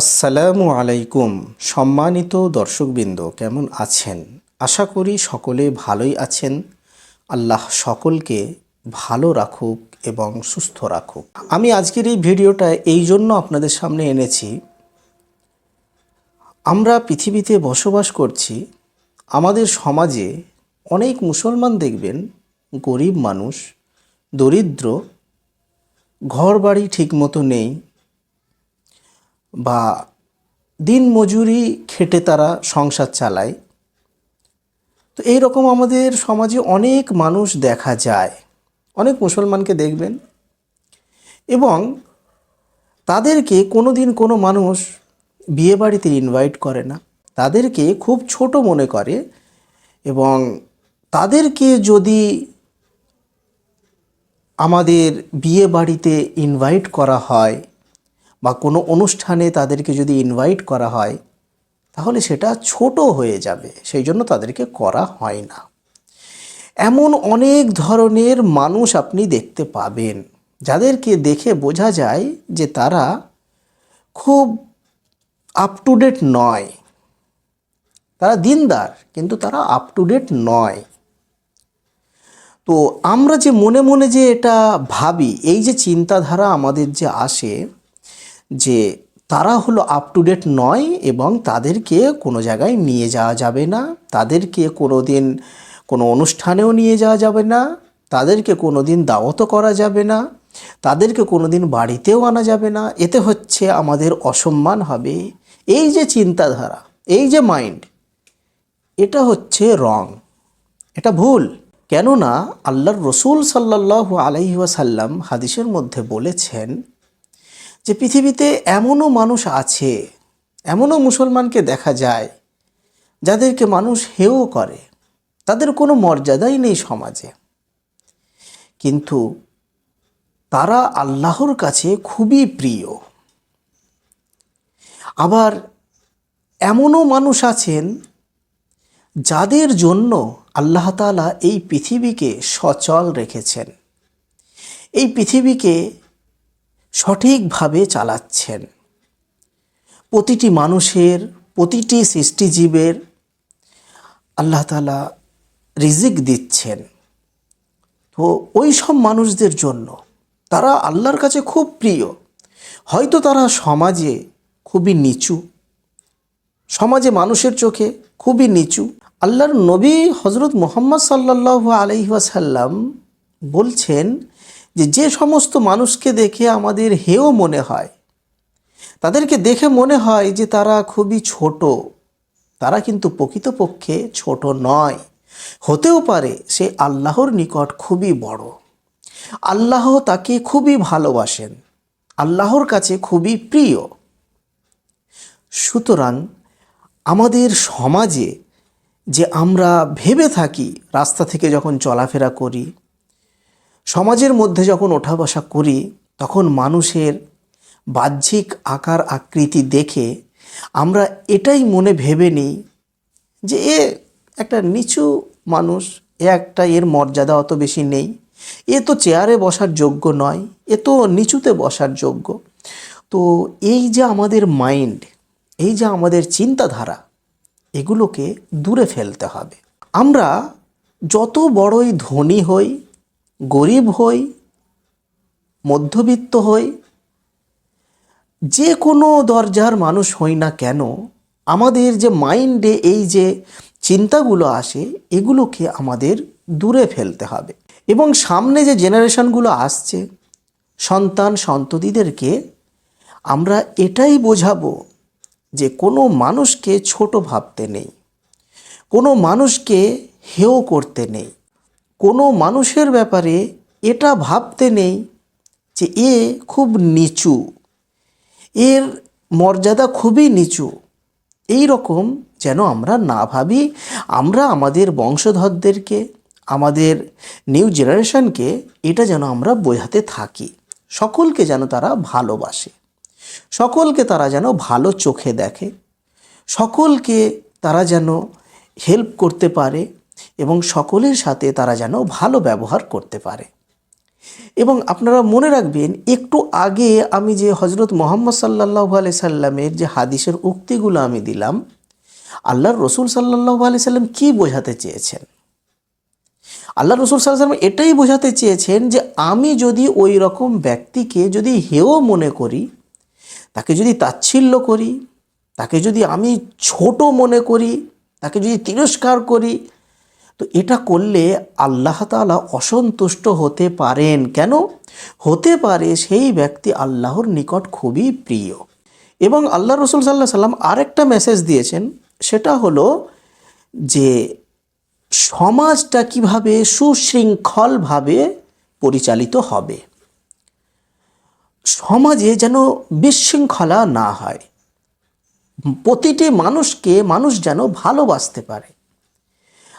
আসসালামু আলাইকুম, সম্মানিত দর্শকবৃন্দ, কেমন আছেন? আশা করি সকলে ভালোই আছেন। আল্লাহ সকলকে ভালো রাখুক এবং সুস্থ রাখুক। আমি আজকের এই ভিডিওটা এই জন্য আপনাদের সামনে এনেছি। আমরা পৃথিবীতে বসবাস করছি, আমাদের সমাজে অনেক মুসলমান দেখবেন, গরিব মানুষ, দরিদ্র ঘর বাড়ি ঠিকমতো নেই বা দিন মজুরি খেটে তারা সংসার চালায়। তো এই রকম আমাদের সমাজে অনেক মানুষ দেখা যায়, অনেক মুসলমানকে দেখবেন এবং তাদেরকে কোনো দিন কোনো মানুষ বিয়ে বাড়িতে ইনভাইট করে না। তাদেরকে খুব ছোট মনে করে এবং তাদেরকে যদি আমাদের বিয়ে বাড়িতে ইনভাইট করা হয় বা কোনো অনুষ্ঠানে তাদেরকে যদি ইনভাইট করা হয়, তাহলে সেটা ছোট হয়ে যাবে। সেই জন্য তাদেরকে করা হয় না। এমন অনেক ধরনের মানুষ আপনি দেখতে পাবেন, যাদেরকে দেখে বোঝা যায় যে তারা খুব আপ টু ডেট নয়। তারা দিনদার, কিন্তু তারা আপ টু ডেট নয়। তো আমরা যে মনে মনে যে এটা ভাবি, এই যে চিন্তাধারা আমাদের যে আসে যে তারা হলো আপ টু ডেট নয় এবং তাদেরকে কোনো জায়গায় নিয়ে যাওয়া যাবে না, তাদেরকে কোনো দিন কোনো অনুষ্ঠানেও নিয়ে যাওয়া যাবে না, তাদেরকে কোনো দিন দাওয়াতও করা যাবে না, তাদেরকে কোনো দিন বাড়িতেও আনা যাবে না। এতে হচ্ছে আমাদের অসম্মান হবে। এই যে চিন্তাধারা, এই যে মাইন্ড এটা হচ্ছে রং এটা ভুল। কেননা আল্লাহর রসুল সাল্লাহ আলাইহি ওয়াসাল্লাম হাদিসের মধ্যে বলেছেন যে পৃথিবীতে এমনও মানুষ আছে, এমনও মুসলমানকে দেখা যায়, যাদেরকে মানুষ হেও করে, তাদের কোনো মর্যাদাই নেই সমাজে। কিন্তু তারা আল্লাহর কাছে খুবই প্রিয়। আবার এমনও মানুষ আছেন যাদের জন্য আল্লাহ তালা এই পৃথিবীকে সচল রেখেছেন। এই পৃথিবীকে সঠিকভাবে চালাচ্ছেন। প্রতিটি মানুষের, প্রতিটি সৃষ্টিজীবের আল্লাহ তালা রিজিক দিচ্ছেন। তো ওই সব মানুষদের জন্য তারা আল্লাহর কাছে খুব প্রিয়। হয়তো তারা সমাজে খুবই নিচু, সমাজে মানুষের চোখে খুবই নিচু। আল্লাহর নবী হজরত মোহাম্মদ সাল্লাহ আলহিহাসাল্লাম বলছেন যে যে সমস্ত মানুষকে দেখে আমাদের হেও মনে হয়, তাদেরকে দেখে মনে হয় যে তারা খুবই ছোট। তারা কিন্তু প্রকৃতপক্ষে ছোট নয়। হতেও পারে সে আল্লাহর নিকট খুবই বড়। আল্লাহ তাকে খুবই ভালোবাসেন। আল্লাহর কাছে খুবই প্রিয়। সুতরাং আমাদের সমাজে যে আমরা ভেবে থাকি, রাস্তা থেকে যখন চলাফেরা করি সমাজের মধ্যে যখন ওঠা বসা করি, তখন মানুষের বাহ্যিক আকার আকৃতি দেখে আমরা এটাই মনে ভেবে নিই যে এ একটা নিচু মানুষ, এ একটা এর মর্যাদা অত বেশি নেই। এ তো চেয়ারে বসার যোগ্য নয়, এ তো নিচুতে বসার যোগ্য। তো এই যে আমাদের মাইন্ড, এই যে আমাদের চিন্তাধারা, এগুলোকে দূরে ফেলতে হবে। আমরা যত বড়ই ধনী হই গরিব হই, মধ্যবিত্ত হই, যে কোনো দরজার মানুষ হই না কেন, আমাদের যে মাইন্ডে এই যে চিন্তাগুলো আসে, এগুলোকে আমাদের দূরে ফেলতে হবে। এবং সামনে যে জেনারেশনগুলো আসছে, সন্তান সন্ততিদেরকে আমরা এটাই বোঝাবো যে কোনো মানুষকে ছোট ভাবতে নেই, কোনো মানুষকে হেও করতে নেই কোনো মানুষের ব্যাপারে এটা ভাবতে নেই যে এ খুব নিচু। এর মর্যাদা খুবই নিচু। এই রকম যেন আমরা না ভাবি, আমরা আমাদের বংশধরদেরকে, আমাদের নিউ জেনারেশনকে এটা যেন আমরা বোঝাতে থাকি। সকলকে যেন তারা ভালোবাসে। সকলকে তারা যেন ভালো চোখে দেখে। সকলকে তারা যেন হেল্প করতে পারে। এবং সকলের সাথে তারা যেন ভালো ব্যবহার করতে পারে। এবং আপনারা মনে রাখবেন, একটু আগে আমি যে হজরত মোহাম্মদ সাল্লাহ আলি সাল্লামের যে হাদিসের উক্তিগুলো আমি দিলাম, আল্লাহর রসুল সাল্লাহ আলি সাল্লাম কী বোঝাতে চেয়েছেন? আল্লাহ রসুল সাল্লাম এটাই বোঝাতে চেয়েছেন যে আমি যদি ওই রকম ব্যক্তিকে যদি হেয় মনে করি, তাকে যদি তাচ্ছিল্য করি, তাকে যদি আমি ছোট মনে করি, তাকে যদি তিরস্কার করি তো এটা করলে আল্লাহ তাআলা অসন্তুষ্ট হতে পারেন। কেন? হতে পারে সেই ব্যক্তি আল্লাহর নিকট খুবই প্রিয়। এবং আল্লাহ রসুল সাল্লাহ সাল্লাম আরেকটা মেসেজ দিয়েছেন, সেটা হলো যে সমাজটা কীভাবে সুশৃঙ্খলভাবে পরিচালিত হবে। সমাজে যেন বিশৃঙ্খলা না হয়। প্রতিটি মানুষকে মানুষ যেন ভালোবাসতে পারে।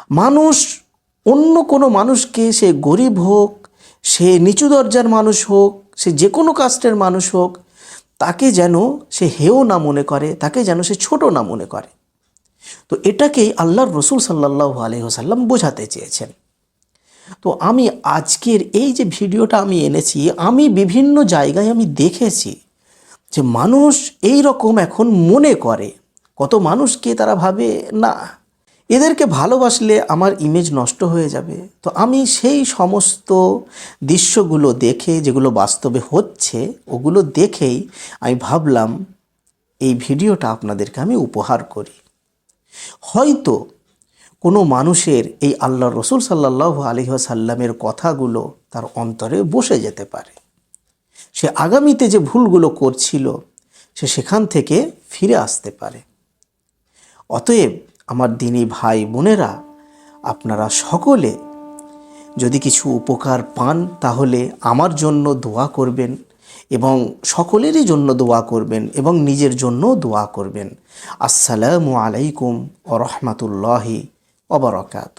মানুষ, অন্য কোনো মানুষকে সে গরিব হোক, সে নিচু দরজার মানুষ হোক, সে যে কোনো কাস্টের মানুষ হোক, তাকে যেন সে হেও না মনে করে, তাকে যেন সে ছোট না মনে করে। তো এটাকেই আল্লাহর রসুল সাল্লাহ আলহিহাসাল্লাম বোঝাতে চেয়েছেন। তো আমি আজকের এই যে ভিডিওটা আমি এনেছি, আমি বিভিন্ন জায়গায় আমি দেখেছি যে মানুষ এই রকম এখন মনে করে। কত মানুষকে তারা ভাবে, না এদেরকে ভালোবাসলে আমার ইমেজ নষ্ট হয়ে যাবে। তো আমি সেই সমস্ত দৃশ্যগুলো দেখে, যেগুলো বাস্তবে হচ্ছে, ওগুলো দেখেই আমি ভাবলাম, এই ভিডিওটা আপনাদেরকে আমি উপহার করি। হয়তো কোনো মানুষের এই আল্লাহ রসুল সাল্লাহ আলহিহাসাল্লামের কথাগুলো তার অন্তরে বসে যেতে পারে। সে আগামীতে যে ভুলগুলো করছিল, সে সেখান থেকে ফিরে আসতে পারে। অতএব আমার দিনী ভাই বোনেরা, আপনারা সকলে যদি কিছু উপকার পান, তাহলে আমার জন্য দোয়া করবেন এবং সকলেরই জন্য দোয়া করবেন এবং নিজের জন্য দোয়া করবেন। আসসালামু আলাইকুম ও রহমতুল্লাহি অবরকাত